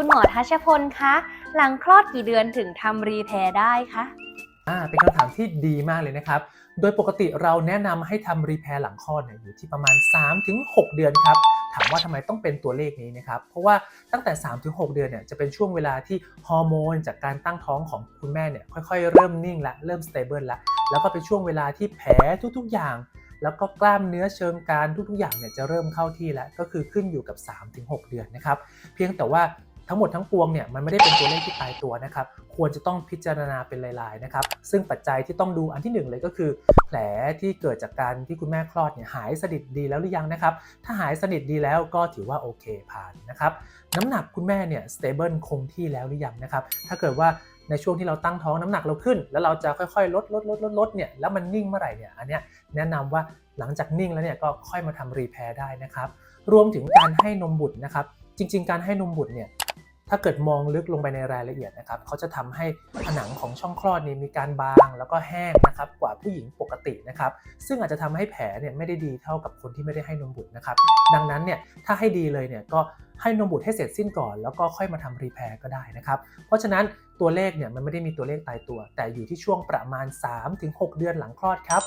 คุณหมอทัชพลคะ หลังคลอดกี่เดือนถึงทำรีแพร์ได้คะอ่าเป็นคำถามที่ดีมากเลยนะครับ โดยปกติเราแนะนำให้ทำรีแพร์หลังคลอดเนี่ยอยู่ที่ประมาณ 3-6 เดือนครับ ถามว่าทำไมต้องเป็นตัวเลขนี้นะครับ เพราะว่าตั้งแต่ 3-6 เดือนเนี่ยจะเป็นช่วงเวลาที่ฮอร์โมนจากการตั้งท้องของคุณแม่เนี่ยค่อยๆ เริ่มนิ่งละ เริ่มสเตเบิลละ แล้วก็เป็นช่วงเวลาที่แผลทุกๆ อย่าง แล้วก็กล้ามเนื้อเชิงกานทุกๆ อย่างเนี่ยจะเริ่มเข้าที่แล้ว ก็คือขึ้นอยู่กับ 3-6 เดือนนะครับ เพียงแต่ว่า ทั้งหมดทั้งปวงเนี่ยมันไม่ได้เป็นตัวเลขที่ตายตัวนะครับควรจะต้องพิจารณาเป็นลายๆนะครับซึ่งปัจจัยที่ต้องดูอันที่หนึ่งเลยก็คือ แผลที่เกิดจากการที่คุณแม่คลอดเนี่ยหายสนิทดีแล้วหรือยังนะครับถ้าหายสนิทดีแล้วก็ถือว่าโอเคผ่านนะครับน้ำหนักคุณแม่เนี่ยสเตเบิลคงที่แล้วหรือยังนะครับถ้าเกิดว่าในช่วงที่เราตั้งท้องน้ำหนักเราขึ้น แล้วเราจะค่อยๆ ลดลดลดลดลดเนี่ยแล้วมันนิ่งเมื่อไหร่เนี่ยอันเนี้ยแนะนำว่าหลังจากนิ่งแล้วเนี่ยก็ค่อยมาทำรีแพร์ได้นะครับ รวมถึงการให้นมบุตรนะครับ จริง ๆ การให้นมบุตรเนี่ย ถ้าเกิดมองลึกลงไปในรายละเอียดนะครับเขาจะทำให้ผนังของช่องคลอดนี่มีการบางแล้วก็แห้งนะครับกว่าผู้หญิงปกตินะครับ ซึ่งอาจจะทำให้แผลเนี่ยไม่ได้ดีเท่ากับคนที่ไม่ได้ให้นมบุตรนะครับ ดังนั้นเนี่ยถ้าให้ดีเลยเนี่ยก็ให้นมบุตรให้เสร็จสิ้นก่อน แล้วก็ค่อยมาทำรีแพร์ก็ได้นะครับ เพราะฉะนั้นตัวเลขเนี่ยมันไม่ได้มีตัวเลขตายตัว แต่อยู่ที่ช่วงประมาณ 3-6 เดือนหลังคลอดครับ